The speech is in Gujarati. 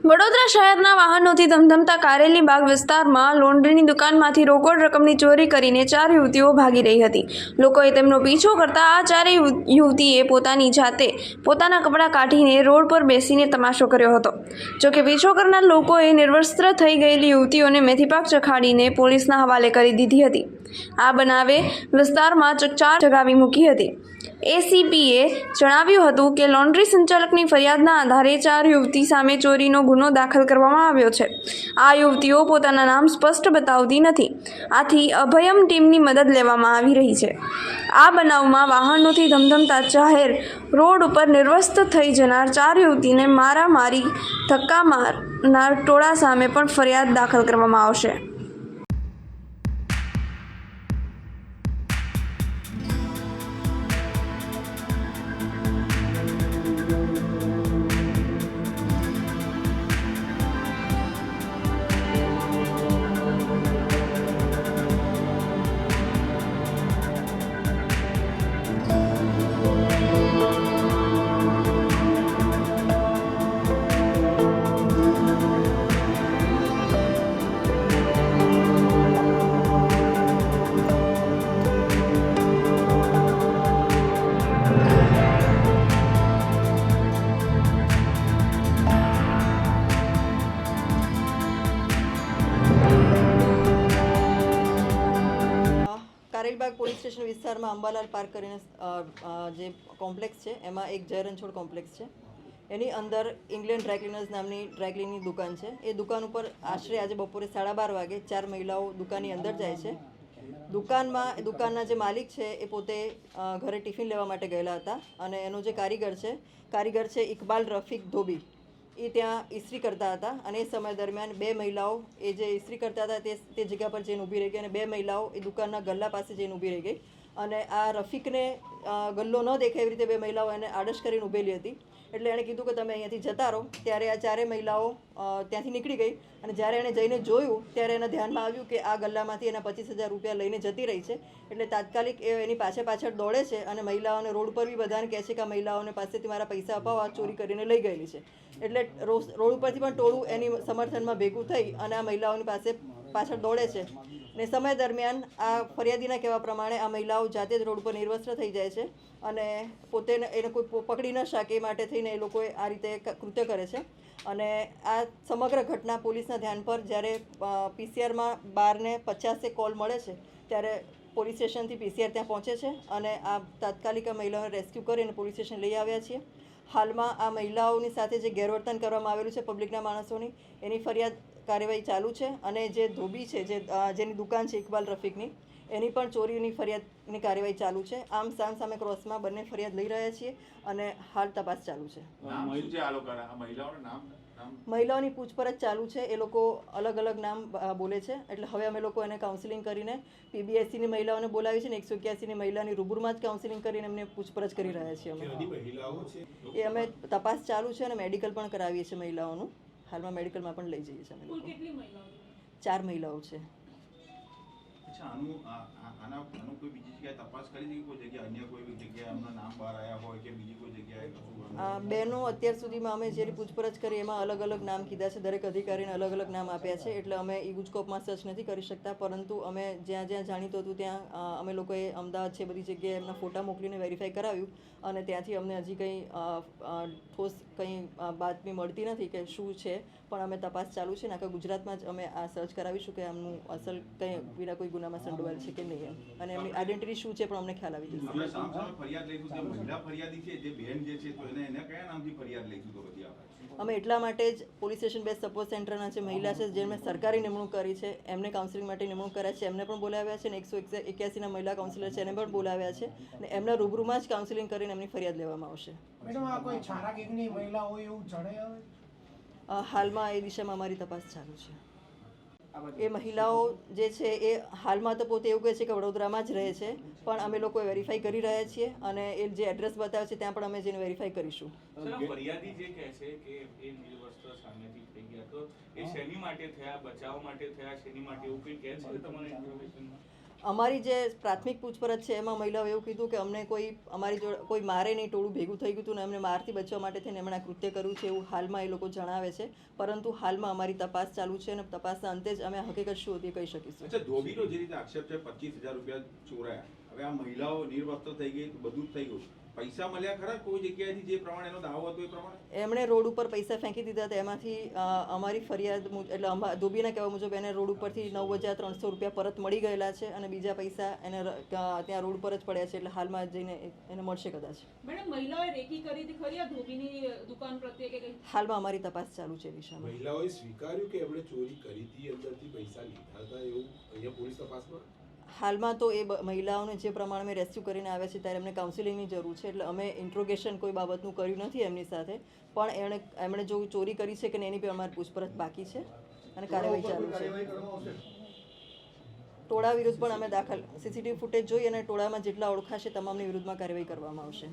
વડોદરા શહેરના વાહનોથી ધમધમતા કારેલી બાગ વિસ્તારમાં લોન્ડ્રીની દુકાનમાંથી રોકડ રકમની ચોરી કરીને ચાર યુવતીઓ ભાગી રહી હતી. લોકોએ તેમનો પીછો કરતા આ ચારેય યુવતીએ પોતાની જાતે પોતાના કપડાં કાઢીને રોડ પર બેસીને તમાશો કર્યો હતો. જોકે પીછો કરનાર લોકોએ નિર્વસ્ત્ર થઈ ગયેલી યુવતીઓને મેથીપાક ચખાડીને પોલીસના હવાલે કરી દીધી હતી. આ બનાવે વિસ્તારમાં ચકચાર જગાવી મૂકી હતી. એસીપીએ જણાવ્યું હતું કે, લોન્ડ્રી સંચાલકની ફરિયાદના આધારે ચાર યુવતી સામે ચોરીનો ગુનો દાખલ કરવામાં આવ્યો છે. આ યુવતીઓ પોતાના નામ સ્પષ્ટ બતાવતી નથી. આથી અભયમ ટીમની મદદ લેવામાં આવી રહી છે. આ બનાવમાં વાહનોથી ધમધમતા જાહેર રોડ ઉપર નિર્વસ્ત થઈ જનાર ચાર યુવતીને મારામારી, ધક્કા મારનાર ટોળા સામે પણ ફરિયાદ દાખલ કરવામાં આવશે. કારેલબાગ પોલીસ સ્ટેશન વિસ્તારમાં અંબાલાલ પાર્ક કરીને જે કોમ્પ્લેક્સ છે, એમાં એક જયરણછોડ કોમ્પ્લેક્સ છે. એની અંદર ઇંગ્લેન્ડ ડ્રાયક્લિનર્સ નામની ડ્રાયક્લિનની દુકાન છે. એ દુકાન ઉપર આશરે આજે બપોરે સાડા બાર વાગે ચાર મહિલાઓ દુકાનની અંદર જાય છે. દુકાનમાં દુકાનના જે માલિક છે, એ પોતે ઘરે ટિફિન લેવા માટે ગયેલા હતા અને એનો જે કારીગર છે કારીગર છે ઇકબાલ રફીક ધોબી. એ ત્યાં ઇસ્ત્રી કરતા હતા અને એ સમય દરમિયાન બે મહિલાઓ એ જે ઇસ્ત્રી કરતા હતા તે તે જગ્યા પર જઈને ઊભી રહી ગઈ અને બે મહિલાઓ એ દુકાનના ગલ્લા પાસે જઈને ઊભી રહી ગઈ. અને આ રફીકને ગલ્લો ન દેખાય એવી રીતે બે મહિલાઓ એને આડશ કરીને ઊભેલી હતી. એટલે એણે કીધું કે તમે અહીંયાથી જતા રહો. ત્યારે આ ચારે મહિલાઓ ત્યાંથી નીકળી ગઈ અને જ્યારે એણે જઈને જોયું, ત્યારે એના ધ્યાનમાં આવ્યું કે આ ગલ્લામાંથી એના પચીસ હજાર રૂપિયા લઈને જતી રહી છે. એટલે તાત્કાલિક એ એની પાછળ પાછળ દોડે છે અને મહિલાઓને રોડ પર બી બધાને કહે છે કે આ મહિલાઓને પાસેથી મારા પૈસા અપાવો ચોરી કરીને લઈ ગયેલી છે. એટલે રોડ ઉપરથી પણ ટોળું એની સમર્થનમાં ભેગું થઈ અને આ મહિલાઓની પાસે પાછળ દોડે છે. ને સમય દરમિયાન આ ફરિયાદીના કહેવા પ્રમાણે આ મહિલાઓ જાતે જ રોડ પર નિર્વસ્ત્ર થઈ જાય છે અને પોતે એને કોઈ પકડી ન શકે એ માટે થઈને એ લોકોએ આ રીતે કૃત્ય કરે છે. અને આ સમગ્ર ઘટના પોલીસના ધ્યાન પર જ્યારે પીસીઆરમાં બારને પચાસે કોલ મળે છે, ત્યારે પોલીસ સ્ટેશનથી પીસીઆર ત્યાં પહોંચે છે અને આ તાત્કાલિક મહિલાઓને રેસ્ક્યુ કરીને પોલીસ સ્ટેશન લઈ આવ્યા છીએ. હાલમાં આ મહિલાઓની સાથે જે ગેરવર્તન કરવામાં આવેલું છે પબ્લિકના માણસોની, એની ફરિયાદ કાર્યવાહી ચાલુ છે અને જે ધોબી છે, જે જેની દુકાન છે ઇકબાલ રફીકની, એની પણ ચોરીની ફરિયાદની કાર્યવાહી ચાલુ છે. આમ સામ સામે ક્રોસમાં બંને ફરિયાદ લઈ રહ્યા છીએ અને હાલ તપાસ ચાલુ છે. મહિલાઓના પૂછપરછ ચાલુ છે એ લોકો અલગ અલગ નામ બોલે છે. એટલે હવે અમે લોકો એને કાઉન્સિલિંગ કરીને પીબીએસસીની મહિલાઓને બોલાવી છે ને એકસો એક્યાસીની મહિલાની રૂબરૂમાં જ કાઉન્સિલિંગ કરીને એમને પૂછપરછ કરી રહ્યા છીએ અમે. એ અમે તપાસ ચાલુ છે અને મેડિકલ પણ કરાવીએ છીએ મહિલાઓનું. હાલમાં મેડિકલમાં પણ લઈ જઈએ છીએ અમે ચાર મહિલાઓ છે. અચ્છા આનું આ- આ- આના આનું કોઈ બીજી જગ્યાએ તપાસ કરી છે કોઈ જગ્યાએ અન્ય કોઈ જગ્યાએ એમના નામ બહાર આવ્યા હોય કે બીજી કોઈ જગ્યાએ બહેનો અત્યાર સુધીમાં અમે જ્યારે પૂછપરછ કરી એમાં અલગ અલગ નામ કીધા છે. દરેક અધિકારીને અલગ અલગ નામ આપ્યા છે. એટલે અમે ઈ ગુજકોપમાં સર્ચ નથી કરી શકતા, પરંતુ અમે જ્યાં જ્યાં જાણીતું હતું ત્યાં અમે લોકોએ અમદાવાદ છે બધી જગ્યાએ એમના ફોટા મોકલીને વેરીફાઈ કરાવ્યું અને ત્યાંથી અમને હજી કંઈ ઠોસ કંઈ બાતમી મળતી નથી કે શું છે. પણ અમે તપાસ ચાલુ છે ને આખા ગુજરાતમાં જ અમે આ સર્ચ કરાવીશું કે આમનું અસલ કંઈ વિના કોઈ ગુનામાં સંડોવાયેલ છે કે નહીં એમ. અને એમની આઈડેન્ટિટી શું છે પણ અમને ખ્યાલ આવી જશે. આપણે સામ સામે ફરિયાદ લઈશું જે મહિલા ફરિયાદી છે જે બેન જે છે તો એને એને કયા નામથી ફરિયાદ લઈશું તો બધી અમે એટલા માટે જ પોલીસ સ્ટેશન બેઝ સપોર્ટ સેન્ટરના જે મહિલા છે જેમણે સરકારી નિમણૂક કરી છે એમને કાઉન્સિલિંગ માટે નિમણૂક કર્યા છે એમને પણ બોલાવ્યા છે અને એકસો એક્યાસીના મહિલા કાઉન્સિલર છે એને પણ બોલાવ્યા છે અને એમના રૂબરૂમાં જ કાઉન્સિલિંગ કરીને એમની ફરિયાદ લેવામાં આવશે. મેડમ આ કોઈ છારા ગેંગની મહિલા હોય એવું જણાય હાલમાં એ દિશામાં અમારી તપાસ ચાલુ છે. એ મહિલાઓ જે છે એ હાલમાં તો પોતે એવું કહે છે કે વડોદરામાં જ રહે છે પણ અમે લોકો વેરીફાઈ કરી રહ્યા છીએ અને એ જે એડ્રેસ બતાવે છે ત્યાં પણ અમે જઈને વેરીફાઈ કરીશું. ફરિયાદી જે કહે છે કે એ નિર્વસ્ત્ર સામેથી થઈ ગયા તો એ શેની માટે થયા બચાવ માટે થયા શેની માટે એવું કંઈ કહે છે તમારા ઇન્ફોર્મેશનમાં? અમારી જે પ્રાથમિક પૂછપરછ છે, એમાં મહિલાઓએ એવું કીધું કે અમને કોઈ, અમારી જોડે કોઈ મારે નહીં, ટોળું ભેગું થઈ ગયું હતું ને એમને મારથી બચવા માટે થઈને એમણે કૃત્ય કર્યું છે એવું હાલમાં એ લોકો જણાવે છે. પરંતુ હાલમાં અમારી તપાસ ચાલુ છે અને તપાસના અંતે જ અમે હકીકત શું હતી કહી શકીશું. અચ્છા, ધોબીનો જે રીતે આક્ષેપ છે, પચીસ હજાર રૂપિયા ચોરાયા. હવે આ મહિલાઓ નિર્વસ્ત્ર થઈ ગઈ, બધું જ થઈ ગયું. પૈસા મળ્યા ખરા? કોઈ જગ્યાએથી જે પ્રમાણે એનો દાવો હતો એ પ્રમાણે? એમણે રોડ ઉપર પૈસા ફેંકી દીધા હતા. એમાંથી અમારી ફરિયાદ એટલે ધોબીના કહેવા મુજબ એને રોડ ઉપરથી નવ હજાર ત્રણસો રૂપિયા પરત મળી ગયેલા છે અને બીજા પૈસા એને ત્યાં રોડ પર જ પડ્યા છે એટલે હાલમાં જઈને એને મળશે કદાચ. મેડમ મહિલાઓએ રેકી કરી હતી ખરી? આ ધોબીની દુકાન પ્રત્યે કે હાલમાં અમારી તપાસ ચાલુ છે એ મહિલાઓએ સ્વીકાર્યું કે એમણે ચોરી કરી હતી અંદરથી પૈસા લીધા હતા એવું અહીંયા પોલીસ તપાસમાં? હાલમાં તો એ મહિલાઓને જે પ્રમાણે અમે રેસ્ક્યુ કરીને આવ્યા છે ત્યારે એમને કાઉન્સિલિંગની જરૂર છે. એટલે અમે ઇન્ટ્રોગેશન કોઈ બાબતનું કર્યું નથી એમની સાથે. પણ એણે એમણે જો ચોરી કરી છે કે એની પણ અમારી પૂછપરછ બાકી છે અને કાર્યવાહી ચાલુ છે. ટોળા વિરુદ્ધ પણ અમે દાખલ સીસીટીવી ફૂટેજ જોઈ અને ટોળામાં જેટલા ઓળખાશે તમામની વિરુદ્ધમાં કાર્યવાહી કરવામાં આવશે.